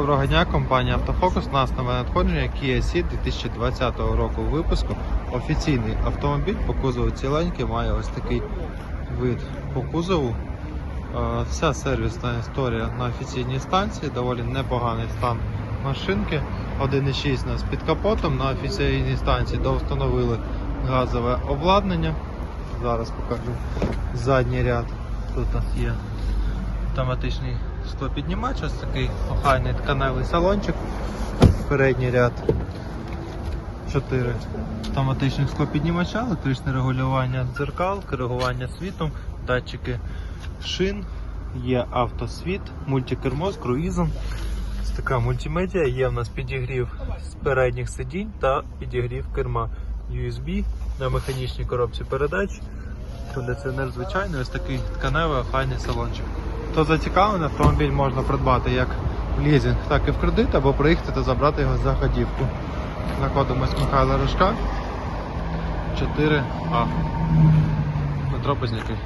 Доброго дня, компанія Автофокус. У нас нове надходження Kia Ceed 2020 року випуску. Офіційний автомобіль по кузову ціленький, має ось такий вид по кузову. Е, Вся сервісна історія на офіційній станції, доволі непоганий стан машинки. 1.6 у нас під капотом. На офіційній станції довстановили газове обладнання. Зараз покажу задній ряд. Тут у нас є автоматичний склопіднімач, ось такий охайний тканевий салончик. Передній ряд 4 автоматичних склопіднімача, електричне регулювання дзеркал, керування світом, датчики шин, є автосвіт, мультикермо з круїзом. Ось така мультимедіа, є в нас підігрів з передніх сидінь та підігрів керма USB на механічній коробці передач. Кондиціонер звичайний, ось такий тканевий охайний салончик. Хто зацікавлений, автомобіль можна придбати як в лізинг, так і в кредит, або приїхати та забрати його за ходівку. Знаходимось Михайла Рожка 4А. Петро Познякий.